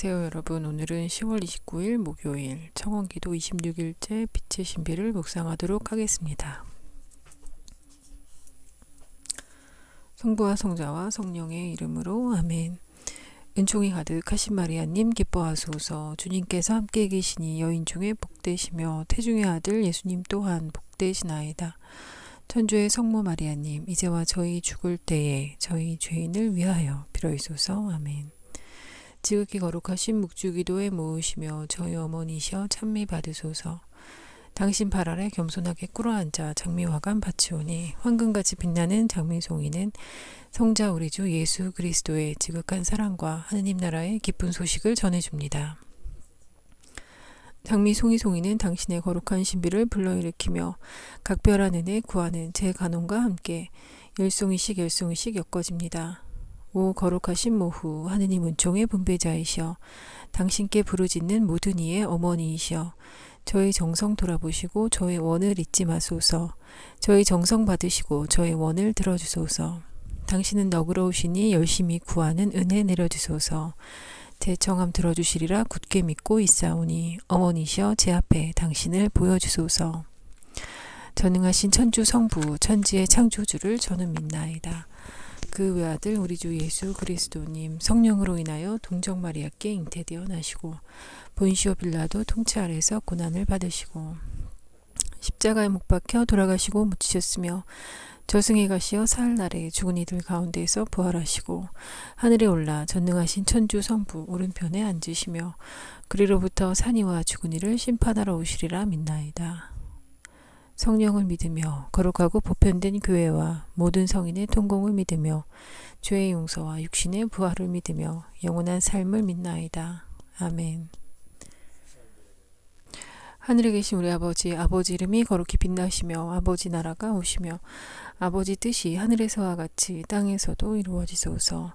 안녕하세요 여러분. 오늘은 10월 29일 목요일 청원기도 26일째 빛의 신비를 묵상하도록 하겠습니다. 성부와 성자와 성령의 이름으로 아멘. 은총이 가득하신 마리아님 기뻐하소서. 주님께서 함께 계시니 여인 중에 복되시며 태중의 아들 예수님 또한 복되시나이다. 천주의 성모 마리아님 이제와 저희 죽을 때에 저희 죄인을 위하여 빌어이소서. 아멘 지극히 거룩하신 묵주기도에 모으시며 저희 어머니시여 찬미 받으소서. 당신 발 아래 겸손하게 꿇어앉아 장미화관 바치오니 황금같이 빛나는 장미송이는 성자 우리 주 예수 그리스도의 지극한 사랑과 하느님 나라의 기쁜 소식을 전해줍니다. 장미송이 송이는 당신의 거룩한 신비를 불러일으키며 각별한 은혜 구하는 제 간혼과 함께 열송이씩 열송이씩 엮어집니다. 오 거룩하신 모후 하느님 은총의 분배자이시여 당신께 부르짖는 모든 이의 어머니이시여 저희 정성 돌아보시고 저의 원을 잊지 마소서. 저희 정성 받으시고 저의 원을 들어주소서. 당신은 너그러우시니 열심히 구하는 은혜 내려주소서. 제 청함 들어주시리라 굳게 믿고 있사오니 어머니시여 제 앞에 당신을 보여주소서. 전능하신 천주 성부 천지의 창조주를 저는 믿나이다. 그 외아들 우리 주 예수 그리스도님 성령으로 인하여 동정 마리아께 잉태되어 나시고 본시오 빌라도 통치 아래서 고난을 받으시고 십자가에 못 박혀 돌아가시고 묻히셨으며 저승에 가시어 사흘날에 죽은 이들 가운데에서 부활하시고 하늘에 올라 전능하신 천주 성부 오른편에 앉으시며 그리로부터 산이와 죽은 이를 심판하러 오시리라 믿나이다. 성령을 믿으며 거룩하고 보편된 교회와 모든 성인의 통공을 믿으며 죄의 용서와 육신의 부활을 믿으며 영원한 삶을 믿나이다. 아멘. 하늘에 계신 우리 아버지, 아버지 이름이 거룩히 빛나시며 아버지 나라가 오시며 아버지 뜻이 하늘에서와 같이 땅에서도 이루어지소서.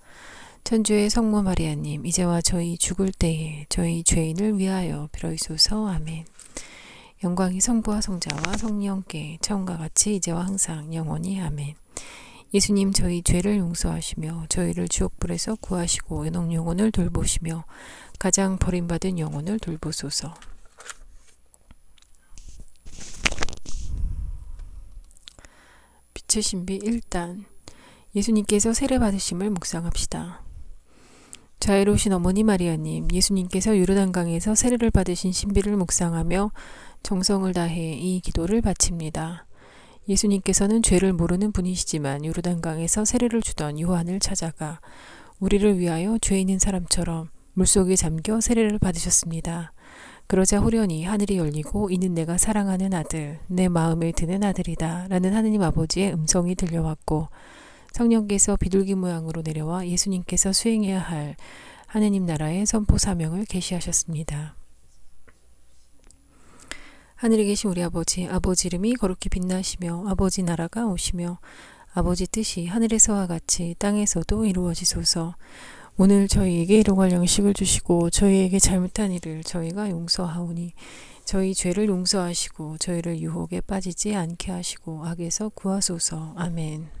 천주의 성모 마리아님, 이제와 저희 죽을 때에 저희 죄인을 위하여 빌어이소서. 아멘. 영광이 성부와 성자와 성령께 처음과 같이 이제와 항상 영원히 아멘. 예수님 저희 죄를 용서하시며 저희를 주옥불에서 구하시고 연옥 영혼을 돌보시며 가장 버림받은 영혼을 돌보소서. 빛의 신비 1단 예수님께서 세례 받으심을 묵상합시다. 자애로우신 어머니 마리아님, 예수님께서 유르단강에서 세례를 받으신 신비를 묵상하며 정성을 다해 이 기도를 바칩니다. 예수님께서는 죄를 모르는 분이시지만 유르단강에서 세례를 주던 요한을 찾아가 우리를 위하여 죄 있는 사람처럼 물속에 잠겨 세례를 받으셨습니다. 그러자 후련히 하늘이 열리고 이는 내가 사랑하는 아들, 내 마음에 드는 아들이다 라는 하느님 아버지의 음성이 들려왔고 성령께서 비둘기 모양으로 내려와 예수님께서 수행해야 할 하느님 나라의 선포 사명을 계시하셨습니다. 하늘에 계신 우리 아버지, 아버지 이름이 거룩히 빛나시며 아버지 나라가 오시며 아버지 뜻이 하늘에서와 같이 땅에서도 이루어지소서. 오늘 저희에게 일용할 양식을 주시고 저희에게 잘못한 일을 저희가 용서하오니 저희 죄를 용서하시고 저희를 유혹에 빠지지 않게 하시고 악에서 구하소서. 아멘.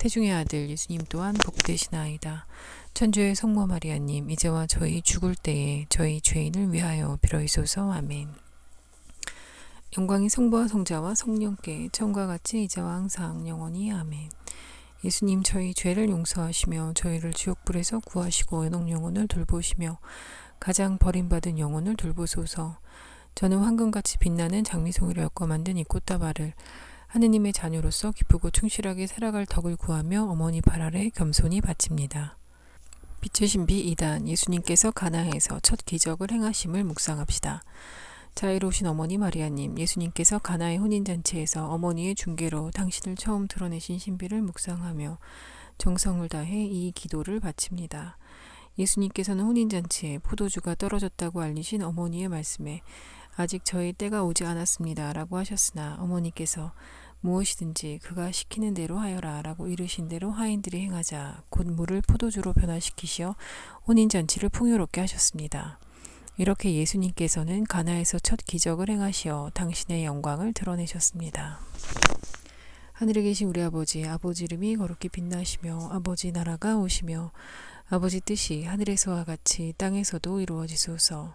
태중의 아들 예수님 또한 복되시나이다. 천주의 성모 마리아님 이제와 저희 죽을 때에 저희 죄인을 위하여 빌어이소서. 아멘. 영광이 성부와 성자와 성령께 처음과 같이 이제와 항상 영원히 아멘. 예수님 저희 죄를 용서하시며 저희를 지옥불에서 구하시고 연옥 영혼을 돌보시며 가장 버림받은 영혼을 돌보소서. 저는 황금같이 빛나는 장미송이를 엮어 만든 이 꽃다발을 하느님의 자녀로서 기쁘고 충실하게 살아갈 덕을 구하며 어머니 발 아래 겸손히 바칩니다. 빛의 신비 2단 예수님께서 가나에서 첫 기적을 행하심을 묵상합시다. 자애로우신 어머니 마리아님, 예수님께서 가나의 혼인잔치에서 어머니의 중계로 당신을 처음 드러내신 신비를 묵상하며 정성을 다해 이 기도를 바칩니다. 예수님께서는 혼인잔치에 포도주가 떨어졌다고 알리신 어머니의 말씀에 아직 저희 때가 오지 않았습니다. 라고 하셨으나 어머니께서 무엇이든지 그가 시키는 대로 하여라 라고 이르신 대로 하인들이 행하자 곧 물을 포도주로 변화시키시어 혼인 잔치를 풍요롭게 하셨습니다. 이렇게 예수님께서는 가나에서 첫 기적을 행하시어 당신의 영광을 드러내셨습니다. 하늘에 계신 우리 아버지, 아버지 이름이 거룩히 빛나시며 아버지 나라가 오시며 아버지 뜻이 하늘에서와 같이 땅에서도 이루어지소서.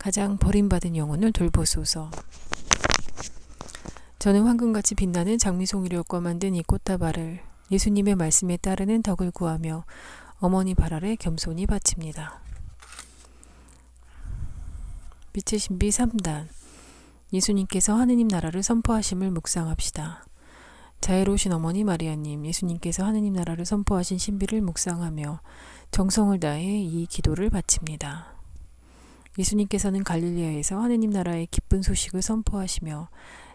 가장 버림받은 영혼을 돌보소서. 저는 황금같이 빛나는 장미송이력과 만든 이 꽃다발을 예수님의 말씀에 따르는 덕을 구하며 어머니 발 아래 겸손히 바칩니다. 빛의 신비 3단 예수님께서 하느님 나라를 선포하심을 묵상합시다. 자애로우신 어머니 마리아님, 예수님께서 하느님 나라를 선포하신 신비를 묵상하며 정성을 다해 이 기도를 바칩니다. 예수님께서는 갈릴리아에서 하느님 나라의 기쁜 소식을 선포하시며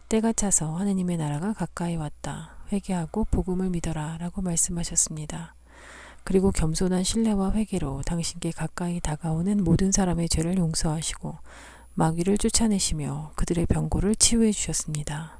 때가 차서 하느님의 나라가 가까이 왔다. 회개하고 복음을 믿어라 라고 말씀하셨습니다. 그리고 겸손한 신뢰와 회개로 당신께 가까이 다가오는 모든 사람의 죄를 용서하시고 마귀를 쫓아내시며 그들의 병고를 치유해 주셨습니다.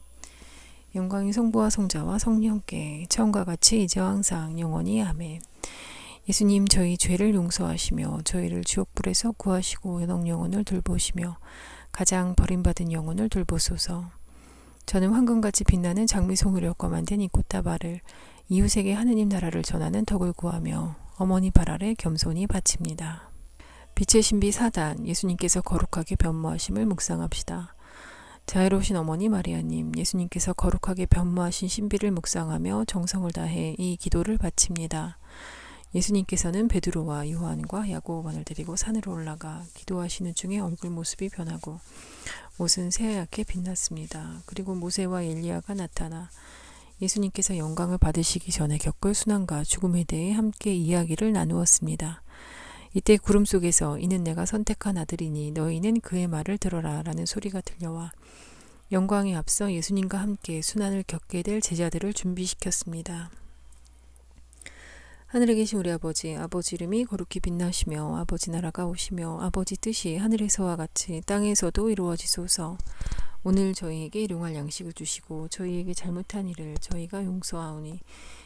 영광이 성부와 성자와 성령께 처음과 같이 이제와 항상 영원히 아멘. 예수님 저희 죄를 용서하시며 저희를 지옥불에서 구하시고 연옥 영혼을 돌보시며 가장 버림받은 영혼을 돌보소서. 저는 황금같이 빛나는 장미 송이력과 만든 이 꽃다발을 이웃에게 하느님 나라를 전하는 덕을 구하며 어머니 발 아래 겸손히 바칩니다. 빛의 신비 4단 예수님께서 거룩하게 변모하심을 묵상합시다. 자애로우신 어머니 마리아님, 예수님께서 거룩하게 변모하신 신비를 묵상하며 정성을 다해 이 기도를 바칩니다. 예수님께서는 베드로와 요한과 야고보반을 데리고 산으로 올라가 기도하시는 중에 얼굴 모습이 변하고 옷은 새하얗게 빛났습니다. 그리고 모세와 엘리야가 나타나 예수님께서 영광을 받으시기 전에 겪을 순환과 죽음에 대해 함께 이야기를 나누었습니다. 이때 구름 속에서 이는 내가 선택한 아들이니 너희는 그의 말을 들어라 라는 소리가 들려와 영광에 앞서 예수님과 함께 순환을 겪게 될 제자들을 준비시켰습니다. 하늘에 계신 우리 아버지, 아버지 이름이 거룩히 빛나시며 아버지 나라가 오시며 아버지 뜻이 하늘에서와 같이 땅에서도 이루어지소서. 오늘 저희에게 일용할 양식을 주시고 저희에게 잘못한 일을 저희가 용서하오니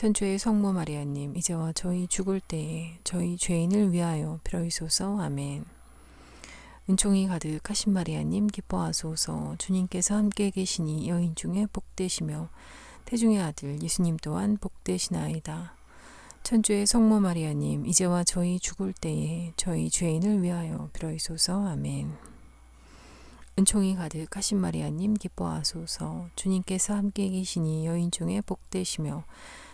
천주의 성모 마리아님, 이제와 저희 죽을 때에 저희 죄인을 위하여 빌어이소서. 아멘. 은총이 가득하신 마리아님, 기뻐하소서. 주님께서 함께 계시니 여인 중에 복되시며 태중의 아들 예수님 또한 복되시나이다. 천주의 성모 마리아님, 이제와 저희 죽을 때에 저희 죄인을 위하여 빌어이소서. 아멘. 은총이 가득하신 마리아님, 기뻐하소서. 주님께서 함께 계시니 여인 중에 복되시며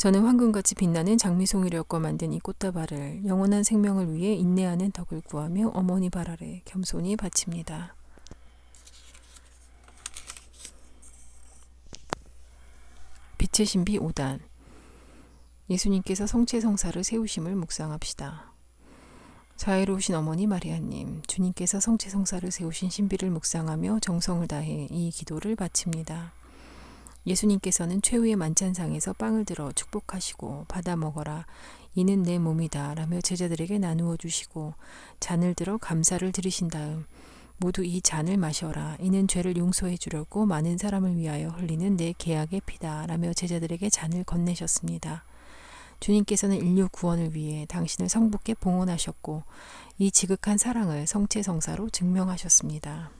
저는 황금같이 빛나는 장미송이를 엮어 만든 이 꽃다발을 영원한 생명을 위해 인내하는 덕을 구하며 어머니 발 아래 겸손히 바칩니다. 빛의 신비 5단 예수님께서 성체성사를 세우심을 묵상합시다. 자애로우신 어머니 마리아님, 주님께서 성체성사를 세우신 신비를 묵상하며 정성을 다해 이 기도를 바칩니다. 예수님께서는 최후의 만찬상에서 빵을 들어 축복하시고 받아 먹어라. 이는 내 몸이다. 라며 제자들에게 나누어 주시고 잔을 들어 감사를 드리신 다음 모두 이 잔을 마셔라. 이는 죄를 용서해 주려고 많은 사람을 위하여 흘리는 내 계약의 피다. 라며 제자들에게 잔을 건네셨습니다. 주님께서는 인류 구원을 위해 당신을 성부께 봉헌하셨고 이 지극한 사랑을 성체성사로 증명하셨습니다.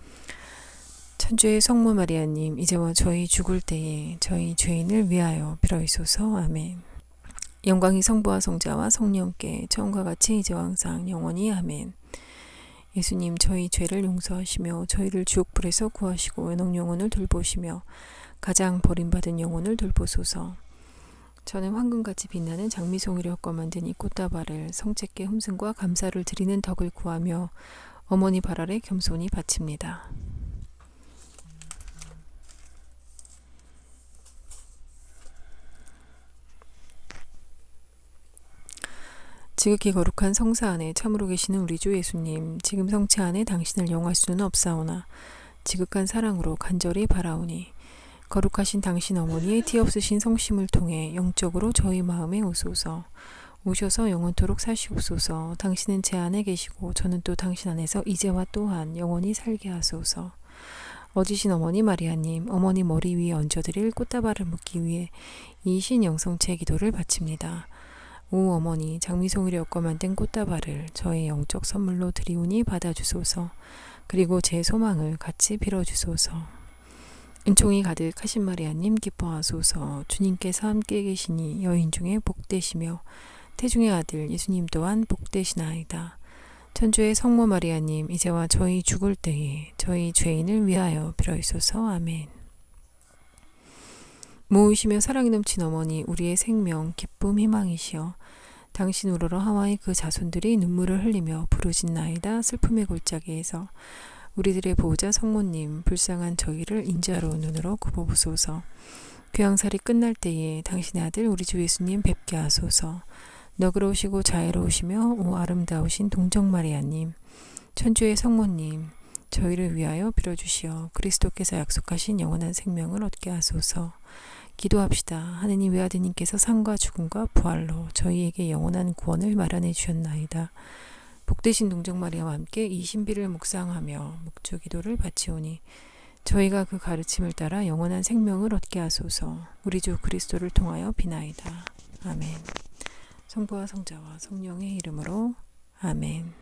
천주의 성모 마리아님, 이제와 저희 죽을 때에 저희 죄인을 위하여 빌어이소서. 아멘. 영광이 성부와 성자와 성령께 처음과 같이 이제와 항상 영원히 아멘. 예수님 저희 죄를 용서하시며 저희를 주옥불에서 구하시고 연옥 영혼을 돌보시며 가장 버림받은 영혼을 돌보소서. 저는 황금같이 빛나는 장미송이를 엮어 만든 이 꽃다발을 성체께 흠승과 감사를 드리는 덕을 구하며 어머니 발 아래 겸손히 바칩니다. 지극히 거룩한 성사 안에 참으로 계시는 우리 주 예수님, 지금 성체 안에 당신을 영할 수는 없사오나 지극한 사랑으로 간절히 바라오니 거룩하신 당신 어머니의 티없으신 성심을 통해 영적으로 저희 마음에 오소서. 오셔서 영원토록 사시옵소서. 당신은 제 안에 계시고 저는 또 당신 안에서 이제와 또한 영원히 살게 하소서. 어지신 어머니 마리아님, 어머니 머리 위에 얹어드릴 꽃다발을 묻기 위해 이 신 영성체 기도를 바칩니다. 오 어머니, 장미송이를 엮어 만든 꽃다발을 저의 영적 선물로 드리오니 받아주소서. 그리고 제 소망을 같이 빌어주소서. 은총이 가득하신 마리아님 기뻐하소서. 주님께서 함께 계시니 여인 중에 복되시며 태중의 아들 예수님 또한 복되시나이다. 천주의 성모 마리아님 이제와 저희 죽을 때에 저희 죄인을 위하여 빌어주소서. 아멘. 모으시며 사랑이 넘친 어머니 우리의 생명 기쁨 희망이시여 당신 우러러 하와의 그 자손들이 눈물을 흘리며 부르짖나이다. 슬픔의 골짜기에서 우리들의 보호자 성모님 불쌍한 저희를 인자로 눈으로 굽어보소서. 귀양살이 끝날 때에 당신의 아들 우리 주 예수님 뵙게 하소서. 너그러우시고 자애로우시며 오 아름다우신 동정 마리아님 천주의 성모님 저희를 위하여 빌어주시어 그리스도께서 약속하신 영원한 생명을 얻게 하소서 기도합시다. 하느님 외아드님께서 상과 죽음과 부활로 저희에게 영원한 구원을 마련해 주셨나이다. 복되신 동정 마리아와 함께 이 신비를 묵상하며 묵주 기도를 바치오니 저희가 그 가르침을 따라 영원한 생명을 얻게 하소서. 우리 주 그리스도를 통하여 비나이다. 아멘. 성부와 성자와 성령의 이름으로 아멘.